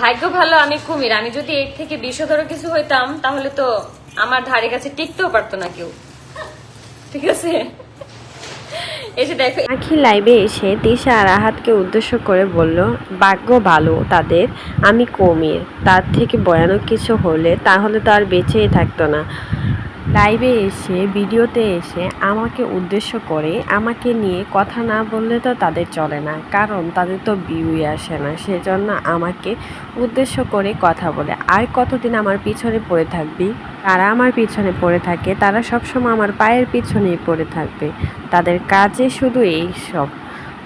ভাগ্য ভালো, আমি কুমির। আমি যদি এর থেকে বিষধর কিছু হইতাম, তাহলে তো আমার ধারে কাছে টিকতেও পারতো না কেউ। ঠিক আছে? এসে দেখো আখি লাইভে এসে তিশা আর আহাতকে উদ্দেশ্য করে বলল, ভাগ্য ভালো তাদের, আমি কমির। তার থেকে ভয়ানক কিছু হলে তাহলে তো আর বেঁচেই থাকতো না। লাইভে এসে ভিডিওতে এসে আমাকে উদ্দেশ্য করে আমাকে নিয়ে কথা না বললে তো তাদের চলে না। কারণ তাদের তো ভিউই আসে না। সেজন্য আমাকে উদ্দেশ্য করে কথা বলে। আর কতদিন আমার পিছনে পড়ে থাকবি? তারা আমার পিছনে পড়ে থাকে। তারা সবসময় আমার পায়ের পিছনেই পড়ে থাকবে। তাদের কাজে শুধু এই সব।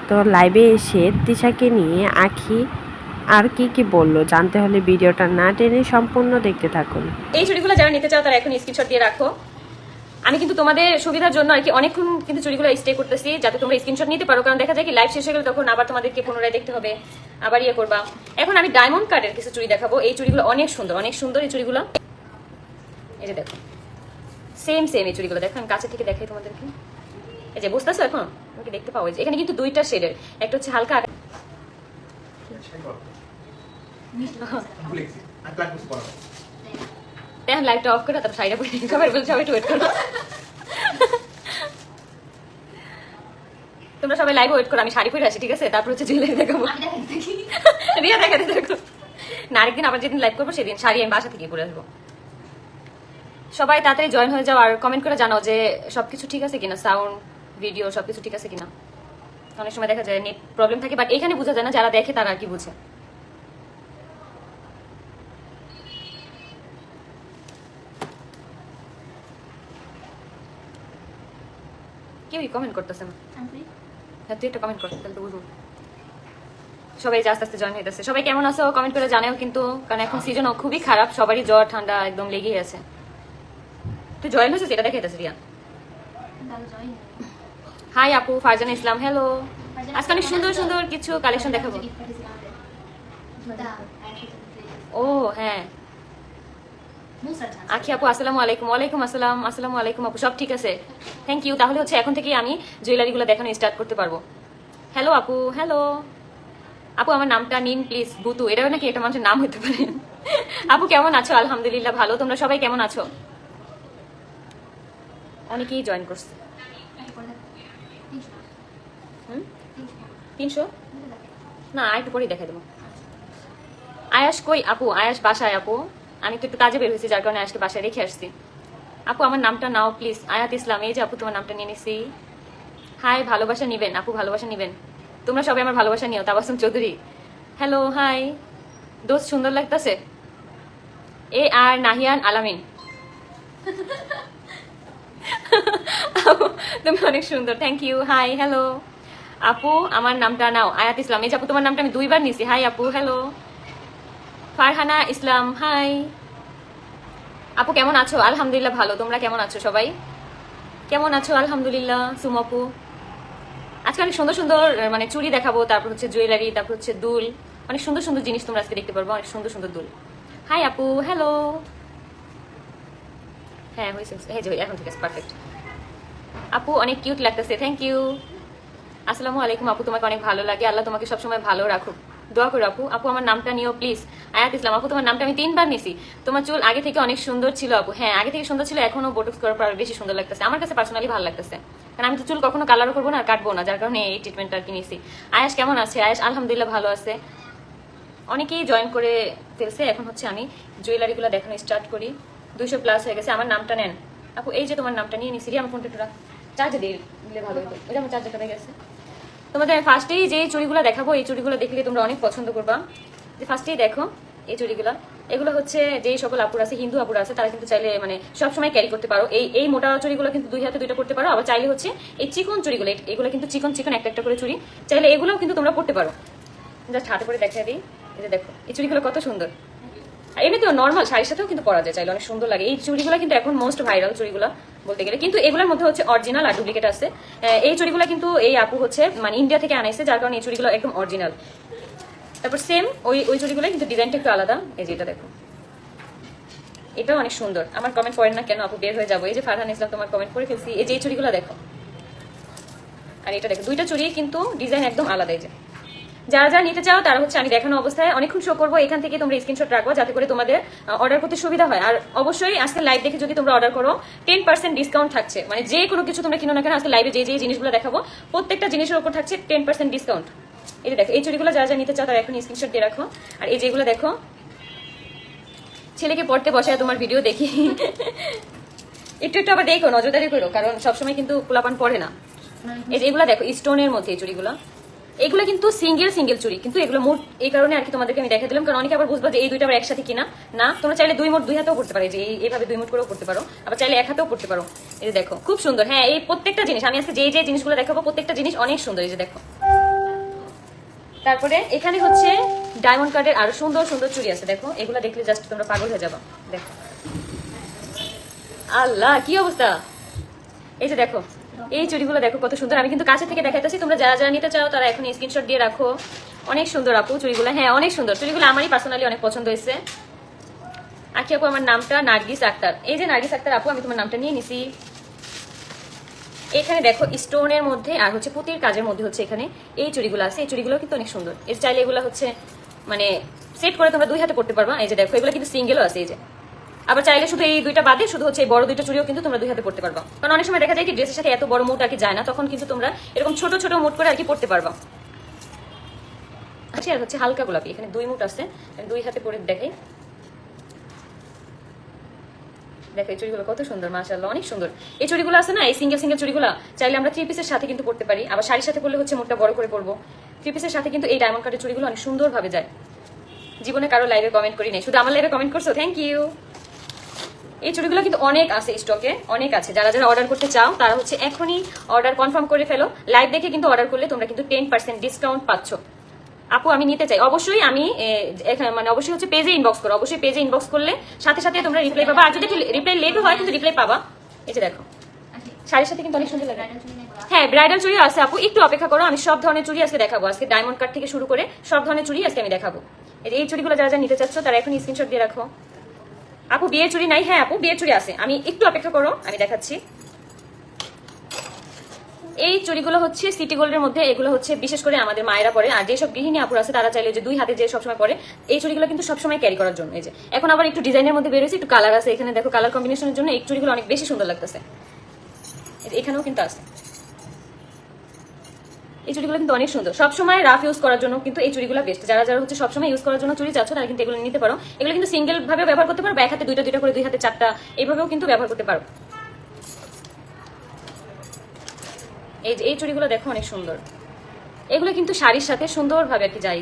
তো লাইভে এসে তিশাকে নিয়ে আখি আর কি কি বলল জানতে হলে ভিডিওটা না টেনে সম্পূর্ণ দেখতে থাকুন। এই চুড়িগুলো যারা নিতে চাও, তারা এখন স্ক্রিনশট দিয়ে রাখো। আমি কিন্তু তোমাদের সুবিধার জন্য আর কি অনেকক্ষণ কিন্তু চুড়িগুলো স্টে করতেছি, যাতে তোমরা স্ক্রিনশট নিতে পারো। কারণ দেখা যায় কি লাইভ শেষ হয়ে গেলে তখন আবার তোমাদেরকে পুনরায় দেখতে হবে, আবার ইয়ে করবা। এখন আমি ডায়মন্ড কার্ডের কিছু চুড়ি দেখাবো। এই চুড়িগুলো অনেক সুন্দর অনেক সুন্দর এই চুড়িগুলো। এই যে দেখো সেম সেম এই চুড়িগুলো। দেখো, আমি কাছে থেকে দেখাই তোমাদেরকে। এই যে, বুঝতেছো এখন? আমাকে দেখতে পাবো এখানে কিন্তু দুইটা শেডের একটা হচ্ছে হালকা আর- ভুলেছি আমি প্ল্যান করছি পড়াবো এখন লাইটটা অফ করে তারপর সাইডে পড়ে সবাই বলছে সবাই ওয়েট করো। তোমরা সবাই লাইভ ওয়েট করো আমি শাড়ি পরে আসি ঠিক আছে? তারপর হচ্ছে জুয়েলারি দেখাবো। রিয়া দেখাতে দেখো না আরেকদিন আবার যেদিন লাইভ করব সেদিন শাড়ি আমি বাসা থেকে পরে আসব। সবাই তাড়াতাড়ি জয়েন হয়ে যাও আর কমেন্ট করে জানাও যে সবকিছু ঠিক আছে কিনা? সাউন্ড ভিডিও সবকিছু ঠিক আছে কিনা? অনেক সময় দেখা যায় নেট প্রবলেম থাকে বাট এখানে বোঝা যায় না যারা দেখে তারা আর কি বুঝে। কেউই কমেন্ট করতেছে না। হ্যাঁ তুই একটা কমেন্ট কর তাহলে তো বুঝব। সবাই যে আস্তে আস্তে জয়েন হইতেছে। সবাই কেমন আছো? কমেন্ট করে জানাও কিন্তু কারণ এখন সিজন খুবই খারাপ সবারই জ্বর ঠান্ডা একদম লেগেই আছে। তুই জয়েন হয়েছিস? এটা দেখে রিয়া। হাই আপু ফারজানা ইসলাম হ্যালো আজকে অনেক সুন্দর সুন্দর কিছু কালেকশন দেখাবো? ও হ্যাঁ। আখি আপু আসসালামু আলাইকুম ওয়ালাইকুম আসসালাম আসসালামু আলাইকুম আপু সব ঠিক আছে? থ্যাংক ইউ তাহলে হচ্ছে এখন থেকেই আমি জুয়েলারিগুলো দেখানো স্টার্ট করতে পারব। হ্যালো আপু হ্যালো আপু আমার নামটা নিন প্লিজ বুতু। এটাও নাকি এটা মানুষের নাম হতে পারে। আপু কেমন আছো? আলহামদুলিল্লাহ ভালো। তোমরা সবাই কেমন আছো? অনেকেই জয়েন করছে। তিনশো? না আর একটু পরেই দেখাই দেবো। আয়াস কই আপু? আয়াস বাসায় আপু। আমি তো একটু কাজে বের হয়েছি, যার কারণে আজকে বাসায় রেখে আসছি। আপু, আমার নামটা নাও, প্লিজ। আয়াত ইসলাম, এই যে আপু, তোমার নামটা নিয়ে নিছি। হাই, ভালোবাসা নিবেন। আপু, ভালোবাসা নিবেন। তোমরা সবাই আমার ভালোবাসা নিও, তাবাসুম চৌধুরী। Hello, high. দোস্ত, সুন্দর লাগতেছে? এ আর নাহিয়ান আলামিন। তুমি অনেক সুন্দর। থ্যাংক ইউ হাই হ্যালো আপু, আমার নামটা নাও। আয়াত ইসলাম। এই যে আপু, তোমার নামটা আমি দুইবার নিছি। হাই আপু হ্যালো ফারহানা ইসলাম, হাই। আপু, কেমন আছো? আলহামদুলিল্লাহ ভালো। তোমরা কেমন আছো সবাই? কেমন আছো? আলহামদুলিল্লাহ। সুমপু আজকে অনেক সুন্দর সুন্দর মানে চুড়ি দেখাবো, তারপর হচ্ছে জুয়েলারি, তারপর হচ্ছে দুল। অনেক সুন্দর সুন্দর জিনিস তোমরা আজকে দেখতে পারব, অনেক সুন্দর সুন্দর দুল। হাই আপু হ্যালো হ্যাঁ হয়েছে হয়ে এখন ঠিক আছে পারফেক্ট আপু, অনেক কিউট লাগতেছে। থ্যাংক ইউ আসসালামু আলাইকুম আপু তোমাকে অনেক ভালো লাগে। আল্লাহ তোমাকে সবসময় ভালো রাখুক। দোয়া করো আপু। আপু আমার নামটা নিও প্লিজ আয়াত ইসলাম আপু তোমার নামটা আমি তিনবার নিছি। তোমার চুল আগে থেকে অনেক সুন্দর ছিল আপু। হ্যাঁ আগে থেকে সুন্দর ছিল এখনও বোটক্স করার পর বেশি সুন্দর লাগতেছে। আমার কাছে পার্সোনালি ভালো লাগতেছে। কারণ আমি তো চুল কখনো কালারও করব না আর কাটবো না যার কারণে এই ট্রিটমেন্টটা আর কি নিছি। আয়াস কেমন আছে? আয়াস আলহামদুলিল্লাহ ভালো আছে। অনেকেই জয়েন করে ফেলছে এখন হচ্ছে আমি জুয়েলারিগুলো দেখানো স্টার্ট করি। দুইশো প্লাস হয়ে গেছে আমার নামটা নেন। আপু এই যে তোমার নামটা নিয়ে নিছি রে, আমার ফোনটা রাখ। চার্জে দিয়ে দিলে ভালো হতো। ওই যে আমার চার্জারটা গেছে। তোমাদের ফার্স্টেই যে চুড়িগুলো দেখাবো, এই চুড়িগুলো দেখলে তোমরা অনেক পছন্দ করবা। যে ফার্স্টেই দেখো এই চুড়িগুলো। এগুলো হচ্ছে যেই সকল আপুর আছে, হিন্দু আপুর আছে, তারা কিন্তু চাইলে মানে সবসময় ক্যারি করতে পারো। এই এই মোটা চুড়িগুলো কিন্তু দুই হাতে দুইটা করতে পারো। আবার চাইলে হচ্ছে এই চিকন চুড়িগুলো এগুলো কিন্তু চিকন চিকন একটা একটা করে চুড়ি। চাইলে এগুলোও কিন্তু তোমরা পড়তে পারো। জাস্ট হাতে করে দেখা দিই। এটা দেখো, এই চুড়িগুলো কত সুন্দর। আর এমনি তো নর্মাল শাড়ির সাথেও কিন্তু পরা যায়, চাইলে অনেক সুন্দর লাগে। এই চুড়িগুলো কিন্তু এখন মোস্ট ভাইরাল চুড়িগুলো বলতে গেলে। কিন্তু এগুলোর মধ্যে হচ্ছে অরিজিনাল আর ডুপ্লিকেট আছে। এই চুড়িগুলো কিন্তু এই আপু হচ্ছে মানে ইন্ডিয়া থেকে আনাইছে, যার কারণে এই চুড়িগুলো একদম অরিজিনাল তারপর সেম ওই ওই চুড়িগুলো কিন্তু ডিজাইনটা একটু আলাদা। এই যে এটা দেখো। এটাও অনেক সুন্দর। আমার কমেন্ট করেন না কেন, আপু বের হয়ে যাব। এই যে ফারহান ইসলাম, তোমার কমেন্ট করে ফেলছি। এই যে এই চুড়িগুলো দেখো। আর এটা দেখো, দুইটা চুড়ি কিন্তু ডিজাইন একদম আলাদা, এই যে। যারা যারা নিতে চাও, তারা হচ্ছে আমি দেখানো অবস্থায় অনেকক্ষণ শো করব। এখান থেকে তোমরা স্ক্রিনশট রাখব যাতে করে তোমাদের অর্ডার করতে সুবিধা হয়। আর অবশ্যই আজকে লাইভ দেখে যদি তোমরা অর্ডার করো টেন পার্সেন্ট ডিসকাউন্ট থাকছে। মানে যে কোনো কিছু তোমরা কিনো না কেন, আজকে লাইভে যে যে জিনিসগুলো দেখাবো, প্রত্যেকটা জিনিসের উপর থাকছে টেন পার্সেন্ট ডিসকাউন্ট এই দেখো, এই চুড়িগুলো যারা যারা নিতে চাও, তারা এখন স্ক্রিনশট দিয়ে রাখো। আর এই যেগুলো দেখো, ছেলেকে পড়তে বসায় তোমার ভিডিও দেখি। একটু একটু আবার দেখো, নজরদারি করো, কারণ সবসময় কিন্তু পোলাপান পড়ে না। এই যে এগুলো দেখো স্টোনের মধ্যে এই চুড়িগুলো। এগুলো কিন্তু সিঙ্গেল সিঙ্গেল চুড়ি কিন্তু এগুলো মোট এই কারণে আর কি তোমাদেরকে আমি দেখা দিলাম, কারণ অনেকে আবার বুঝব যে এই দুইটা আবার একসাথে কিনা। না, তোমরা চাইলে দুই মোট দুই হাতেও করতে পারো যে এইভাবে দুই মোট করেও করতে পারো, আবার চাইলে এক হাতেও করতে পারো। এই যে দেখো, খুব সুন্দর। হ্যাঁ এই প্রত্যেকটা জিনিস, আমি আজকে যে যে জিনিসগুলো দেখাবো, প্রত্যেকটা জিনিস অনেক সুন্দর, এই যে দেখো। তারপরে এখানে হচ্ছে ডায়মন্ড কার্ডের আরও সুন্দর সুন্দর চুড়ি আছে, দেখো। এগুলো দেখলে জাস্ট তোমরা পাগল হয়ে যাবে। দেখো। আল্লাহ, কি অবস্থা? এই যে দেখো এই চুড়িগুলো দেখো কত সুন্দর। আমি কিন্তু কাছে থেকে দেখাইতেছি, তোমরা যারা যারা নিতে চাও তারা এখন স্ক্রিনশট দিয়ে রাখো। অনেক সুন্দর আপু চুড়িগুলো। হ্যাঁ অনেক সুন্দর। চুড়িগুলো আমারই পার্সোনালি অনেক পছন্দ হয়েছে। আখি আপু, আমার নামটা নার্গিস আক্তার। এই যে নার্গিস আক্তার আপু, আমি তোমার নামটা নিয়ে নিছি। এখানে দেখো স্টোনের মধ্যে আর হচ্ছে পুঁতির কাজের মধ্যে হচ্ছে এখানে এই চুড়িগুলো আছে। এই চুড়িগুলো কিন্তু অনেক সুন্দর। এর চাইলে এগুলো হচ্ছে মানে সেট করে তোমরা দুই হাতে পড়তে পারবা। এই যে দেখো, এগুলো কিন্তু সিঙ্গেলও আছে, এই যে। আবার চাইলে শুধু এই দুইটা বাদে, শুধু হচ্ছে এই বড় দুইটা চুড়িও কিন্তু তোমরা দুই হাতে পড়তে পারবা। কারণ অনেক সময় দেখা যায় কি ড্রেসের সাথে এত বড় মুট আর কি যায় না, তখন কিন্তু তোমরা এরকম ছোট ছোট মুট করে আর কি পড়তে পারবা। আচ্ছা আর হচ্ছে হালকা গোলাপি, এখানে দুই মুট আছে দুই হাতে পরে দেখাই। দেখো, এই চুড়িগুলো কত সুন্দর, মাশাআল্লাহ, অনেক সুন্দর। এই চুড়িগুলো আছে না, এই সিঙ্গেল সিঙ্গেল চুড়িগুলো, চাইলে আমরা থ্রি পিসের সাথে কিন্তু পড়তে পারি, আবার শাড়ির সাথে পরলে হচ্ছে মুখটা বড় করে পরবো। থ্রি পিসের সাথে কিন্তু এই ডায়মন্ড কাটের চুড়িগুলো অনেক সুন্দরভাবে যায়। জীবনে কারও লাইভে কমেন্ট করি নাই, শুধু আমার লাইভে কমেন্ট করছ থ্যাংক ইউ এই চুড়িগুলো কিন্তু অনেক আছে স্টকে অনেক আছে। যারা যারা অর্ডার করতে চাও, তারা হচ্ছে এখনই অর্ডার কনফার্ম করে ফেলো। লাইভ দেখে কিন্তু অর্ডার করলে তোমরা কিন্তু টেন পার্সেন্ট ডিসকাউন্ট পাচ্ছ। আপু, আমি নিতে চাই। অবশ্যই আমি মানে অবশ্যই হচ্ছে পেজে ইনবক্স করো। অবশ্যই পেজে ইনবক্স করলে সাথে সাথে তোমরা রিপ্লাই পাবা। আর যদি রিপ্লাই লেট হয়, কিন্তু রিপ্লাই পাবা। এই যে দেখো। শাড়ির সাথে কিন্তু অনেক সুন্দর লাগে। হ্যাঁ ব্রাইডাল চুড়ি আছে আপু। একটু অপেক্ষা করো, আমি সব ধরনের চুড়ি আজকে দেখাবো। আজকে ডায়মন্ড কাট থেকে শুরু করে সব ধরনের চুড়ি আজকে আমি দেখাবো। এই চুড়িগুলো যারা যারা নিতে চাচ্ছ, তারা এখন স্ক্রিনশট দিয়ে রাখো। আপু, বিয়ের চুড়ি নাই? হ্যাঁ আপু, বিয়ের চুড়ি আছে। আমি একটু অপেক্ষা করো, আমি দেখাচ্ছি। এই চুড়িগুলো হচ্ছে সিটি গোল্ডের মধ্যে, এগুলো হচ্ছে বিশেষ করে আমাদের মায়েরা পরে। আর যেসব গৃহিণী আপুর আছে, তারা চাইলে যে দুই হাতে যে সবসময় পরে, এই চুড়িগুলো কিন্তু সবসময় ক্যারি করার জন্য। এই যে, এখন আবার একটু ডিজাইনের মধ্যে বেরোয়েছে একটু কালার আছে। এখানে দেখো কালার কম্বিনেশনের জন্য এই চুড়িগুলো অনেক বেশি সুন্দর লাগতেছে। এখানেও কিন্তু আছে। এই চুড়িগুলো কিন্তু অনেক সুন্দর। সবসময় রাফ ইউজ করার জন্য কিন্তু এই চুড়িগুলো বেস্ট যারা যারা হচ্ছে সবসময় ইউজ করার জন্য চুড়ি চাচ্ছ, তারা কিন্তু এগুলো নিতে পারো। এগুলো কিন্তু সিঙ্গেল ভাবে ব্যবহার করতে পারো এক হাতে, দুইটা দুইটা করে, দুই হাতে চারটা, এইভাবেও কিন্তু ব্যবহার করতে পারো। এই এই চুড়িগুলো দেখো অনেক সুন্দর। এগুলো কিন্তু শাড়ির সাথে সুন্দরভাবে আর কি যায়